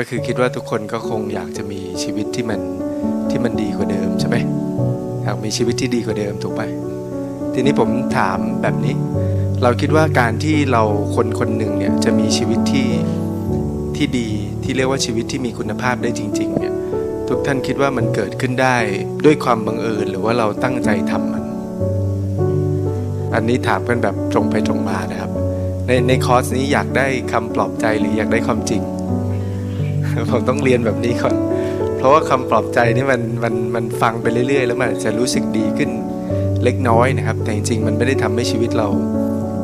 ก็คือคิดว่าทุกคนก็คงอยากจะมีชีวิตที่มันที่มันดีกว่าเดิมใช่ไหมอยากมีชีวิตที่ดีกว่าเดิมถูกไหมทีนี้ผมถามแบบนี้ เราคิดว่าการที่เราคนคนหนึ่งเนี่ยจะมีชีวิตที่ที่ดีที่เรียกว่าชีวิตที่มีคุณภาพได้จริงๆเนี่ยทุกท่านคิดว่ามันเกิดขึ้นได้ด้วยความบังเอิญหรือว่าเราตั้งใจทำมัน อันนี้ถามกันแบบตรงไปตรงมานะครับ ในในคอร์สนี้อยากได้คำปลอบใจหรืออยากได้ความจริง ผมต้องเรียนแบบนี้ก่อน เพราะว่าคำปลอบใจนี่มันมันมันฟังไปเรื่อย ๆ แล้วมันจะรู้สึกดีขึ้นเล็กน้อยนะครับ แต่จริงๆ มันไม่ได้ทำให้ชีวิตเรา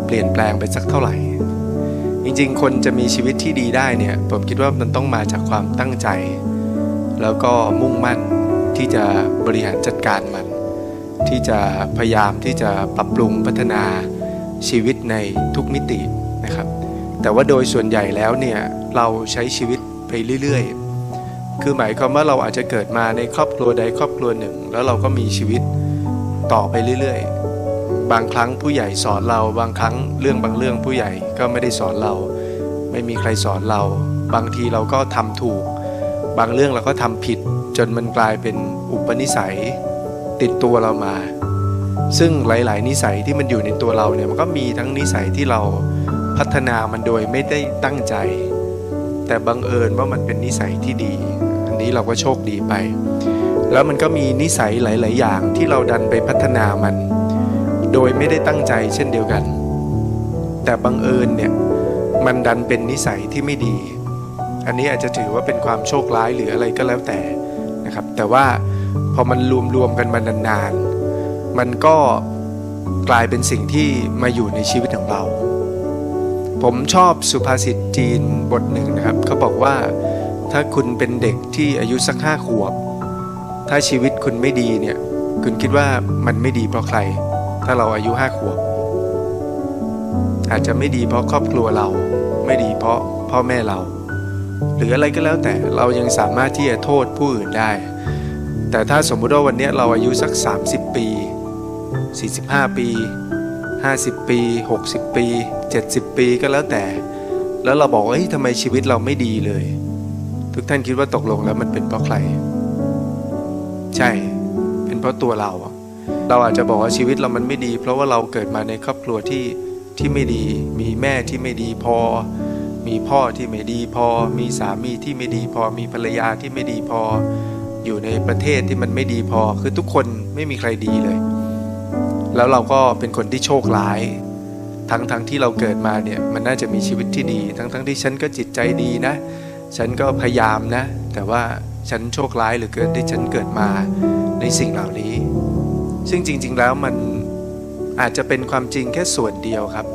เปลี่ยนแปลงไปสักเท่าไหร่ จริงๆ คนจะมีชีวิตที่ดีได้เนี่ยผมคิดว่ามันต้องมาจากความตั้งใจ แล้วก็มุ่งมั่นที่จะบริหารจัดการมัน ที่จะพยายามที่จะปรับปรุงพัฒนาชีวิตในทุกมิตินะครับ แต่ว่าโดยส่วนใหญ่แล้วเนี่ยเราใช้ชีวิต ไปเรื่อยๆ คือหมายความว่าเราอาจจะเกิดมาในครอบครัวใดครอบครัวหนึ่ง แล้วเราก็มีชีวิตต่อไปเรื่อยๆ บางครั้งผู้ใหญ่สอนเรา บางครั้งเรื่องบางเรื่องผู้ใหญ่ก็ไม่ได้สอนเรา ไม่มีใครสอนเรา บางทีเราก็ทำถูก บางเรื่องเราก็ทำผิด จนมันกลายเป็นอุปนิสัยติดตัวเรามา ซึ่งหลาย ๆ นิสัยที่มันอยู่ในตัวเราเนี่ยมันก็มีทั้งนิสัยที่เราพัฒนามันโดยไม่ได้ตั้งใจ แต่บังเอิญว่ามันเป็นนิสัยที่ดี อันนี้เราก็โชคดีไป แล้วมันก็มีนิสัยหลาย ๆ อย่างที่เราดันไปพัฒนามัน โดยไม่ได้ตั้งใจเช่นเดียวกัน แต่บังเอิญเนี่ยมันดันเป็นนิสัยที่ไม่ดี อันนี้อาจจะถือว่าเป็นความโชคร้ายหรืออะไรก็แล้วแต่นะครับ แต่ว่าพอมันรวมๆกันมานานๆ มันก็กลายเป็นสิ่งที่มาอยู่ในชีวิตของเรา ผมชอบสุภาษิตจีนบทหนึ่งนะครับเขาบอกว่าถ้าคุณเป็นเด็กที่อายุสักห้าขวบ ถ้าชีวิตคุณไม่ดีเนี่ย คุณคิดว่ามันไม่ดีเพราะใคร ถ้าเราอายุห้าขวบ อาจจะไม่ดีเพราะครอบครัวเรา ไม่ดีเพราะพ่อแม่เรา หรืออะไรก็แล้วแต่เรายังสามารถที่จะโทษผู้อื่นได้ แต่ถ้าสมมุติว่าวันนี้เราอายุสัก 30 ปี 45 ปี 50 ปี 60 ปี 70 ปีก็แล้วแต่ แล้วเราบอกว่าเฮ้ยทำไมชีวิตเราไม่ดีเลย ทุกท่านคิดว่าตกลงแล้วมันเป็นเพราะใคร ใช่ เป็นเพราะตัวเรา เราอาจจะบอกว่าชีวิตเรามันไม่ดี เพราะว่าเราเกิดมาในครอบครัวที่ที่ไม่ดี มีแม่ที่ไม่ดีพอ มีพ่อที่ไม่ดีพอ มีสามีที่ไม่ดีพอ มีภรรยาที่ไม่ดีพอ อยู่ในประเทศที่มันไม่ดีพอ คือทุกคนไม่มีใครดีเลย แล้วเราก็เป็นคนที่โชคร้าย ทั้งทั้งที่เราเกิดมาเนี่ยมันน่าจะมีชีวิตที่ดี ทั้งทั้งที่ฉันก็จิตใจดีนะ ฉันก็พยายามนะ แต่ว่าฉันโชคร้ายเหรือเกินที่ฉันเกิดมาในสิ่งเหล่านี้ ซึ่งจริง ๆ แล้วมันอาจจะเป็นความจริงแค่ส่วนเดียวครับ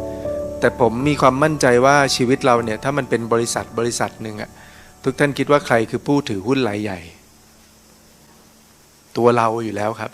แต่ผมมีความมั่นใจว่าชีวิตเราเนี่ยถ้ามันเป็นบริษัทบริษัทหนึ่งอะทุกท่านคิดว่าใครคือผู้ถือหุ้นรายใหญ่ ตัวเราอยู่แล้วครับ